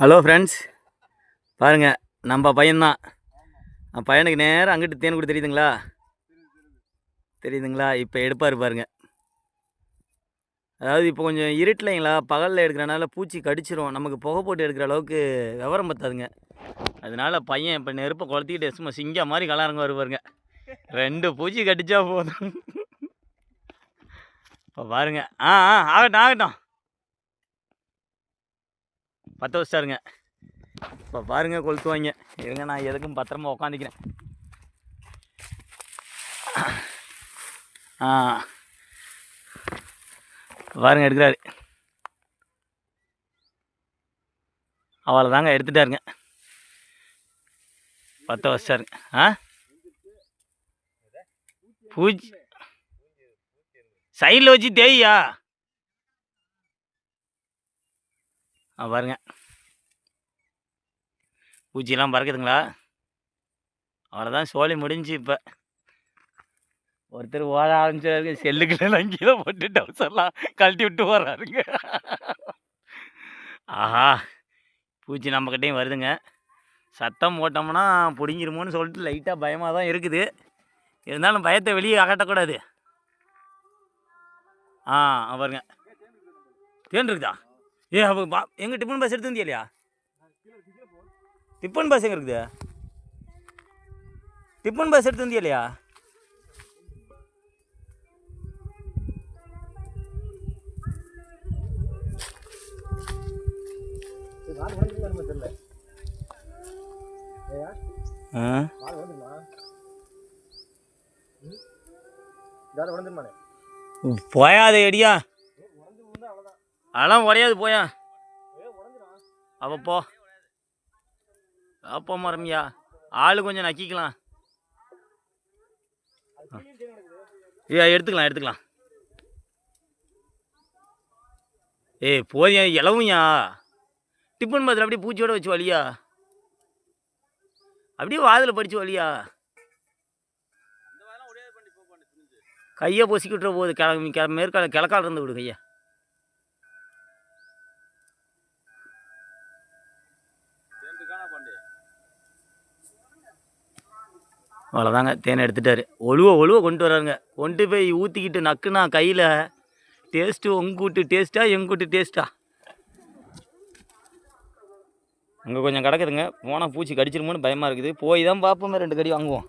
Hello friends பாருங்கள் நம்ம பையன்தான். நம்ம பையனுக்கு நேரம் அங்கிட்டு தேன் கூட தெரியுதுங்களா? தெரியுதுங்களா? இப்போ எடுப்பார் பாருங்க. அதாவது இப்போ கொஞ்சம் இருட்டலைங்களா? பகலில் எடுக்கிறனால பூச்சி கடிச்சிரும். நமக்கு புகை போட்டு எடுக்கிற அளவுக்கு விவரம் பத்தாதுங்க. அதனால பையன் இப்போ நெருப்பை குளத்திக்கிட்டு சும்மா சிங்கா மாதிரி கலாரங்க வருவாருங்க ரெண்டு பூச்சி கடிச்சா போதும். இப்போ பாருங்க. ஆ ஆ ஆகட்டும் ஆகட்டும். பற்ற வச்சிட்டாருங்க. இப்போ பாருங்க கொளுத்துவாங்க. இருங்க நான் எதுக்கும் பத்திரமா உக்காந்துக்கிறேன். ஆ. பாருங்க எடுக்கிறாரு. அவ்வளோதாங்க எடுத்துட்டாருங்க. பற்ற வச்சிட்டாருங்க ஆ? பூஜ். சைடில் வச்சு தேய்யா ஆ பாருங்க. பூச்சியெல்லாம் பறக்குதுங்களா? அவ்வளோதான் சோழி முடிஞ்சு இப்போ. ஒருத்தர் ஓட ஆரம்பிச்சாரு செல்லுக்கெல்லாம் கீழே போட்டு டவுசர்லாம் கழட்டி விட்டு வர்றாருங்க ஆஹா பூச்சி நம்மக்கிட்டையும் வருதுங்க. சத்தம் போட்டோம்னா பிடிங்கிருமோன்னு சொல்லிட்டு லைட்டாக பயமாக தான் இருக்குது. இருந்தாலும் பயத்தை வெளியே அகட்டக்கூடாது ஆ பாருங்க. தேன் இருக்குதா? ஏ அவ வா எங்கள் டிஃபன் பஸ் எடுத்து வந்தியா இல்லையா? டிஃபன் பஸ் எங்கே இருக்குது? டிஃபன் பஸ் எடுத்து வந்தியா இல்லையா? போயாத எடியா அதெல்லாம் உடையாது போயா. அவ போ. அப்போ மரம்யா ஆளு கொஞ்சம் நக்கிக்கலாம். ஐயா எடுத்துக்கலாம் எடுத்துக்கலாம். ஏய் போதியா இளவுயா டிஃபன் பாத்தில் அப்படியே பூச்சியோட வச்சு வலியா? அப்படியே வாதில் படிச்சு வலியா? கையை பொசிக்கிட்டுற போகுது கிள மேற்கால கிழக்கால இருந்து விடு கையை. அவ்வளோதாங்க தேனை எடுத்துட்டாரு. ஒழுவ ஒழுவ கொண்டு வராருங்க. கொண்டு போய் ஊற்றிக்கிட்டு நக்குனா கையில் டேஸ்ட்டு உங்கூட்டு டேஸ்ட்டாக டேஸ்ட்டா எங்கள் டேஸ்ட்டா அங்கே கொஞ்சம் கிடக்குதுங்க. போனால் பூச்சி கடிச்சிருமோன்னு பயமாக இருக்குது. போய் தான் பார்ப்போமே ரெண்டு கடி வாங்குவோம்.